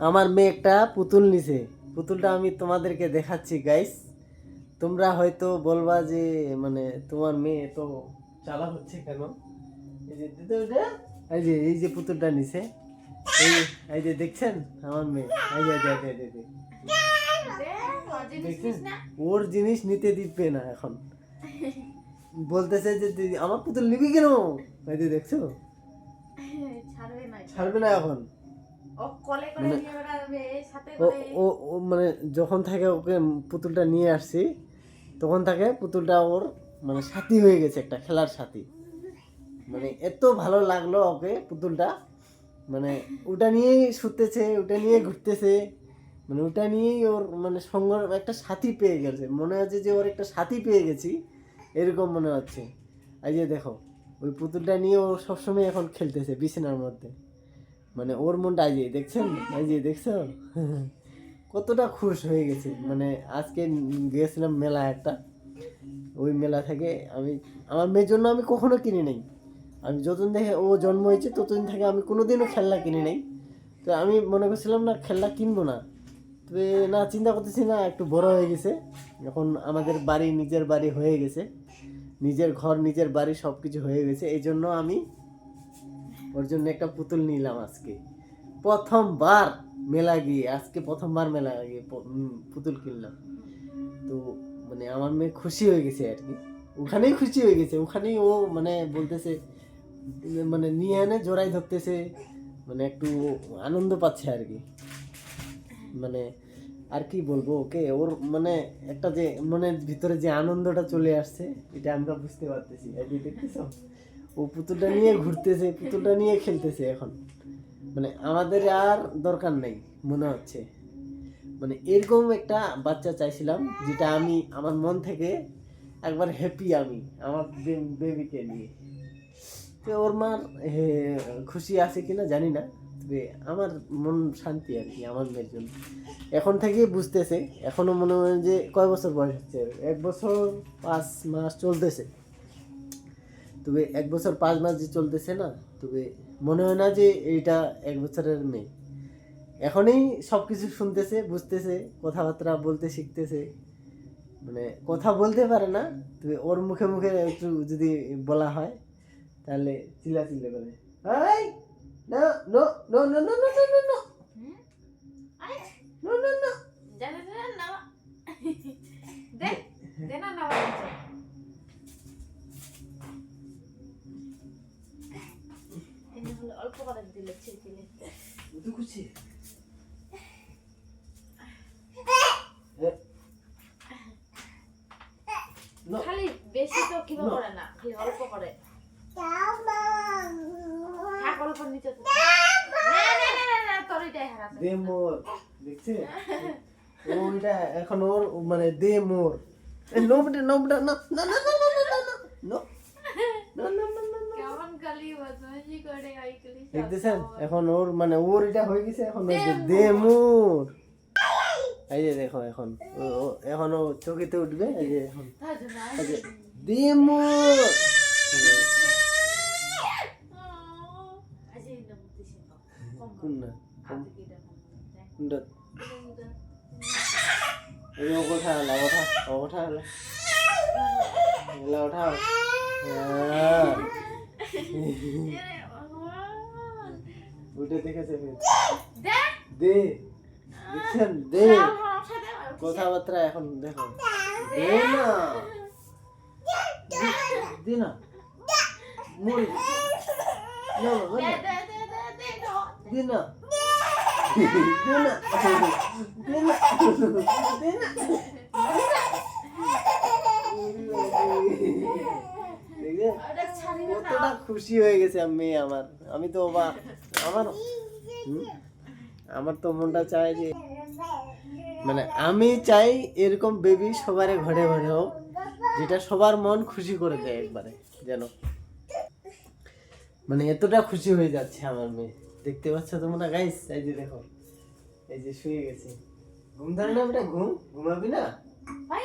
আমার মেয়ে একটা পুতুল নিছে। পুতুলটা আমি তোমাদেরকে দেখাচ্ছি গাইস তোমরা হয়তো বলবা যে মানে তোমার মেয়ে তো চালা হচ্ছে কেন? এই যে এই যে এই যে পুতুলটা নিছে। এই এই যে দেখছেন? আমার মেয়ে। এই যে এই ওর জিনিস নিতে দিবে না এখন। বলতেছে যে দিদি আমার পুতুল নিবি কেন? এই যে দেখছ? ছাড়বে ছাড়বে না এখন। ও মানে- ও ও মানে যখন থাকে ওকে পুতুলটা নিয়ে আসছি তখন থাকে পুতুলটা ওর মানে সাথী হয়ে গেছে একটা খেলার সাথী। মানে এত ভালো লাগল ওকে পুতুলটা। মানে ওটা নিয়েই শুতেছে ওটা নিয়ে ঘুরতেছে। মানে ওটা নিয়েই ওর মানে সঙ্গ একটা সাথী পেয়ে গেছে। মনে হচ্ছে যে ওর একটা সাথী পেয়ে গেছি এরকম মনে হচ্ছে। এই যে দেখো ওই পুতুলটা নিয়ে ও সবসময় এখন খেলতেছে বিছানার মধ্যে। মানে ওর মনটা যে, দেখছেন? যে, দেখছ? কতটা খুশ হয়ে গেছে। মানে আজকে গিয়েছিলাম মেলা একটা। ওই মেলা থেকে আমি, আমার মেয়ের জন্য আমি কখনো কিনি নাই। আমি যতদিন থেকে ও জন্ম হয়েছে, ততদিন থেকে আমি কোনোদিনও খেলনা কিনি নাই। তো আমি মনে করছিলাম না, খেলনা কিনবো না। তবে না, চিন্তা করতেছি না, একটু বড় হয়ে গেছে। এখন আমাদের বাড়ি, নিজের বাড়ি হয়ে গেছে। নিজের ঘর, নিজের বাড়ি সব কিছু হয়ে গেছে। এই জন্য আমি ওর জন্য একটা পুতুল নিলাম আজকে। প্রথমবার মেলা গিয়ে, আজকে প্রথমবার মেলা গিয়ে পুতুল কিনলাম। তো মানে আমার মেয়ে খুশি হয়ে গেছে আর কি। ওখানেই খুশি হয়ে গেছে, ওখানেই ও মানে বলতেছে মানে নিয়ে এনে জোড়াই ধরতেছে মানে একটু আনন্দ পাচ্ছে আর কি। মানে আর কি বলব ওকে, ওর মানে একটা যে মনের ভিতরে যে আনন্দটা চলে আসছে, এটা আমরা বুঝতে পারতেছি। দেখতেছো? ও পুতুলটা নিয়ে ঘুরতেছে, পুতুলটা নিয়ে খেলতেছে এখন। মানে আমাদের আর দরকার নেই, মনে হচ্ছে। মানে এরকম একটা বাচ্চা চাইছিলাম, যেটা আমি, আমার মন থেকে একবার হ্যাপি আমি, আমার বেবিকে নিয়ে। তো ওর মার খুশি আছে কিনা জানি না, তবে আমার মন শান্তি আর কি, আমার মেয়ের জন্য। এখন থেকেই বুঝতেছে এখনও মনে হয় যে কয় বছর বয়স হচ্ছে? এক বছর, পাঁচ মাস চলতেছে। তবে এক বছর পাঁচ মাস যে চলতেছে না তবে মনে হয় না যে এইটা এক বছরের মেয়ে। এখনই সব কিছু শুনতেছে বুঝতেছে কথাবার্তা বলতে শিখতেছে। মানে কথা বলতে পারে না তবে ওর মুখে মুখে একটু যদি বলা হয় তাহলে চিল্লা চিল্লে করে। এই! No no no no no no no no no হুম? আরে, নো নো নো যা, যা, যা, না। দে, দে না, పట్టుకోలేదు దీన్ని చిరికిని ఉదుకుచి খালি বেশি তো কিবা করে না খালি অল্প করে থাক অল্প নিচে তো না না না না তোর এটাই হারাতে দে মোর এখন ওর মানে দে মোর নোমটা নোমটা না না না না না না না দেখিছেন এখন ওর মানে ওর এটা হয়ে গেছে এখন দে মোর এই যে দেখো এখন এখন। ও চকিতে উঠবে এই যে এখন। দে। মোর কথা কথা কথা উঠে দেখেছে দেখ দে। দেখছেন দে। কথাবার্তা এখন দেখো। দে। না। দে না। মরি না বাবা, দে, না দে, দে, দে, দে, দাও। দে না। দে না। দে না দে না দেখছেন? ওটা ছাড়ি না, কতটা খুশি হয়ে গেছে আমি আমার। আমি তো অবাক আমার? আমার তো মনটা চায় যে মানে আমি চাই এরকম বেবি সবার ঘরে ঘরে হোক যেটা সবার মন খুশি করে দেয় একবারে যেন। মানে এতটা খুশি হয়ে যাচ্ছে আমার মেয়ে। দেখতে পাচ্ছ তোমরা গাইস এই যে দেখো এই যে শুয়ে গেছে। ঘুম ধরে না বেটা ঘুম? ঘুমাবি না? ভাই,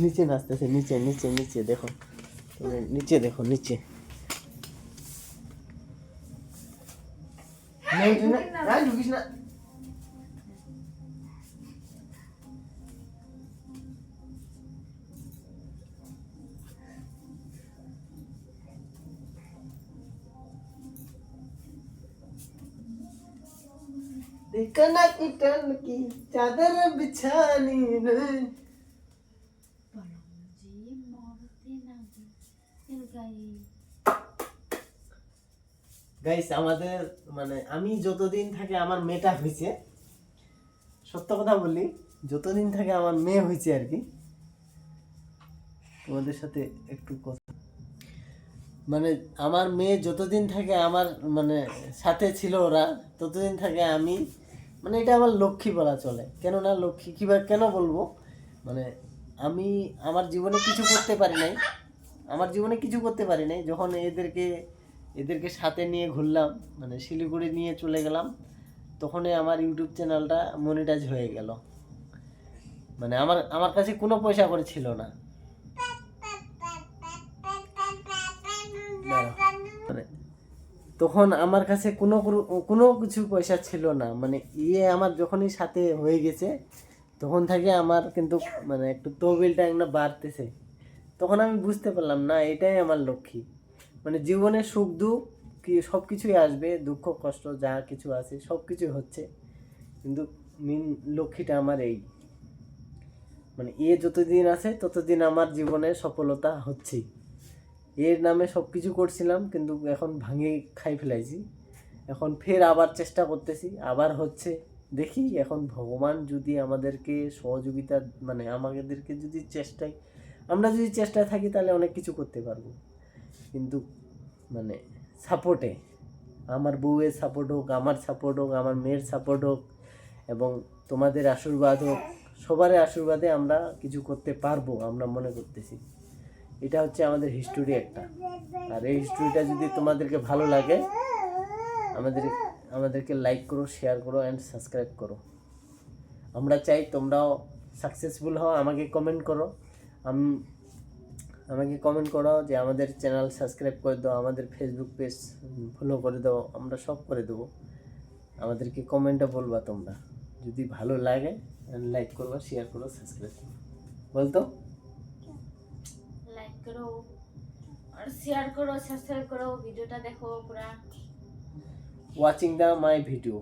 নিচে নাচতেছে নিচে নিচে নিচে দেখো তুমি নিচে দেখো নিচে না, উঠে না, না, ঢুকিস না। देखा ना कि टन की चादर बिछानी नहीं গাইস আমাদের মানে আমি যতদিন থাকে আমার মেয়েটা হয়েছে। সত্য কথা বলি, যতদিন থাকে আমার মেয়ে হয়েছে আর কি। তোমাদের সাথে একটু কথা। মানে আমার মেয়ে যতদিন থাকে আমার মানে সাথে ছিল ওরা, ততদিন থাকে আমি মানে এটা আমার লক্ষ্মী বলা চলে। কেননা লক্ষ্মী কিবা কেন বলব? মানে আমি আমার জীবনে কিছু করতে পারি নাই। আমার জীবনে কিছু করতে পারি নাই যখন এদেরকে এদেরকে সাথে নিয়ে ঘুরলাম মানে শিলিগুড়ি নিয়ে চলে গেলাম, তখনই আমার ইউটিউব চ্যানেলটা মনিটাইজ হয়ে গেল। মানে আমার আমার কাছে কোনো পয়সা করে ছিল না। মানে তখন আমার কাছে কোনো, কোনো- কিছু পয়সা ছিল না। মানে ইয়ে আমার যখনই সাথে হয়ে গেছে, তখন থেকে আমার কিন্তু মানে একটু তহবিলটা একটা বাড়তেছে। তখন আমি বুঝতে পারলাম, না, এটাই আমার লক্ষ্মী। মানে জীবনে সুখ, দুঃখ, কি সব কিছুই আসবে, দুঃখ, কষ্ট, যা কিছু আছে সব কিছুই হচ্ছে। কিন্তু মেন লক্ষ্মীটা আমার এই। মানে এ যতদিন আছে, ততদিন আমার জীবনে সফলতা হচ্ছেই। এর নামে সব কিছু করছিলাম, কিন্তু এখন ভাঙে খাই ফেলাইছি। এখন ফের আবার চেষ্টা করতেছি, আবার হচ্ছে। দেখি, এখন ভগবান যদি আমাদেরকে সহযোগিতা মানে আমাদেরকে যদি চেষ্টায় আমরা যদি চেষ্টায় থাকি তাহলে অনেক কিছু করতে পারব। কিন্তু মানে সাপোর্টে আমার বউয়ের সাপোর্ট হোক, আমার সাপোর্ট হোক, আমার মেয়ের সাপোর্ট হোক এবং তোমাদের আশীর্বাদ হোক, সবার আশীর্বাদে আমরা কিছু করতে পারব, আমরা মনে করতেছি। এটা হচ্ছে আমাদের হিস্টোরি একটা। আর এই হিস্টোরিটা যদি তোমাদেরকে ভালো লাগে, আমাদের, আমাদেরকে লাইক করো শেয়ার করো অ্যান্ড সাবস্ক্রাইব করো। আমরা চাই তোমরাও সাকসেসফুল হও, আমাকে কমেন্ট করো। আমাকে কমেন্ট করো যে আমাদের চ্যানেল সাবস্ক্রাইব করে দাও আমাদের ফেসবুক পেজ ফলো করে দাও আমরা সব করে দেবো। আমাদেরকে কমেন্টে বলবা তোমরা। যদি ভালো লাগে লাইক করবা শেয়ার করো সাবস্ক্রাইব করো বলতো? লাইক করো আর শেয়ার করো সাবস্ক্রাইব করো ভিডিওটা দেখো পুরা। Watching the my video